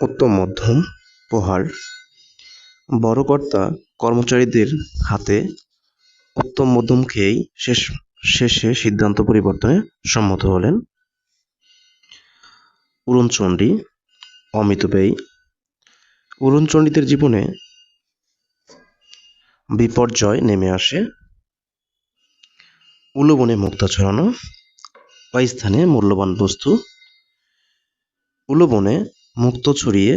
উত্তম মধ্যম প্রহার। বড় কর্তা কর্মচারীদের হাতে উত্তম মধ্যম খেয়েই শেষ, শেষে সিদ্ধান্ত পরিবর্তনে সম্মত হলেন উড়নচণ্ডী অমিতব্যয়ী উড়নচণ্ডীদের জীবনে বিপর্যয় নেমে আসে। উলবনে মুক্তা ছড়ানো বা স্থানে মূল্যবান বস্তু। উলবনে মুক্ত ছড়িয়ে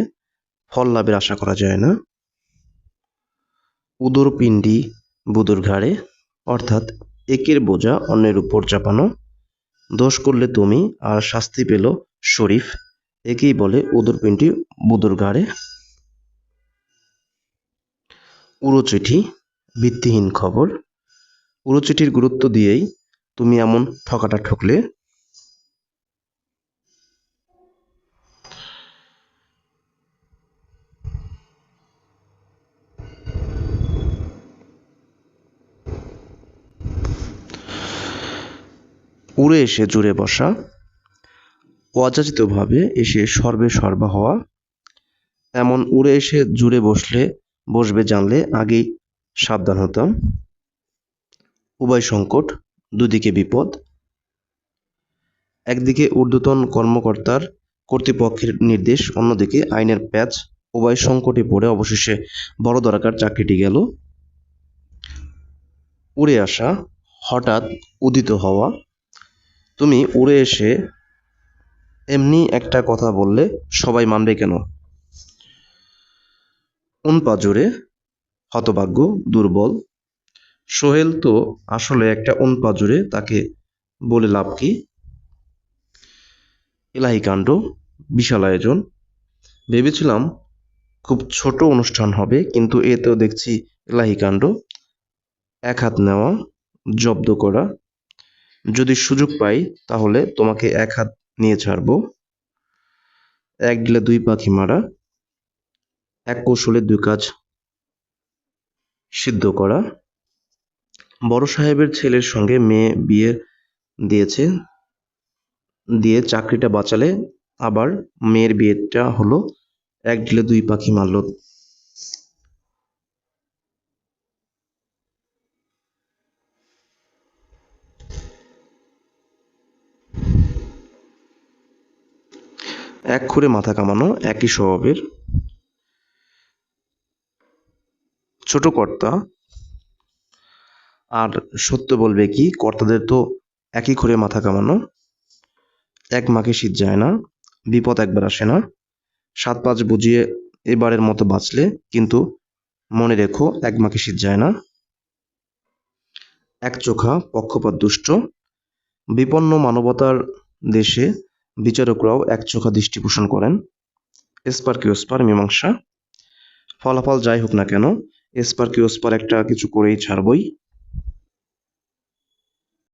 ফল লাভের আশা করা যায় না। উদর পিণ্ডি বুদুর ঘাড়ে, অর্থাৎ একের বোঝা অন্যের উপর চাপানো। দোষ করলে তুমি আর শাস্তি পেল শরীফ, একেই বলে উদর পিণ্ডি বুদুর ঘাড়ে। উড়ো চিঠি ভিত্তিহীন খবর। উড়ো চিঠির গুরুত্ব দিয়েই তুমি এমন ঠকাটা ঠকলে উড়ে এসে জুড়ে বসা, অযাচিতভাবে এসে সর্বে সর্বা হওয়া, এমন উড়ে এসে জুড়ে বসলে, বসবে জানলে আগেই সাবধান হতাম। উভয় সংকট দুদিকে বিপদ। একদিকে ঊর্ধ্বতন কর্মকর্তার কর্তৃপক্ষের নির্দেশ, অন্যদিকে আইনের প্যাচ উভয় সংকটে পড়ে অবশেষে বড় দরকার চাকরিটি গেল। উড়ে আসা হঠাৎ উদিত হওয়া তুমি উড়ে এসে এমনি একটা কথা বললে সবাই মানবে কেন? উন উনপাজরে হতভাগ্য, দুর্বল। সোহেল তো আসলে একটা উন উনপাজরে তাকে বলে লাভ কি? এলাহি কাণ্ড, বিশাল আয়োজন। ভেবেছিলাম খুব ছোট অনুষ্ঠান হবে, কিন্তু এতেও দেখছি এলাহি কাণ্ড। এক হাত নেওয়া, জব্দ করা যদি সুযোগ পাই, তাহলে তোমাকে এক হাত নিয়ে ছাড়বো। এক ডিলে দুই পাখি মারা, এক কৌশলে দুই কাজ সিদ্ধ করা। বড় সাহেবের ছেলের সঙ্গে মেয়ে বিয়ে দিয়েছে। দিয়ে চাকরিটা বাঁচালে আবার মেয়ের বিয়েটা হলো, এক ডিলে দুই পাখি মারল। এক খুঁড়ে মাথা কামানো একই স্বভাবের ছোট কর্তা। আর সত্য বলবে কি, কর্তাদের তো একই খুঁড়ে মাথা কামানো। এক মাকে শীত যায় না, বিপদ একবার আসে না। সাত পাঁচ বুঝিয়ে এবারের মতো বাঁচলে, কিন্তু মনে রেখো এক মাকে শীত যায় না। এক চোখা পক্ষপাত দুষ্ট, বিপন্ন মানবতার দেশে বিচারকরাও এক চোখা দৃষ্টি পোষণ করেন। এসপার কি ওসপার মীমাংসা। ফলাফল যাই হোক না কেন এসপার কি ওসপার একটা কিছু করেই ছাড়বই।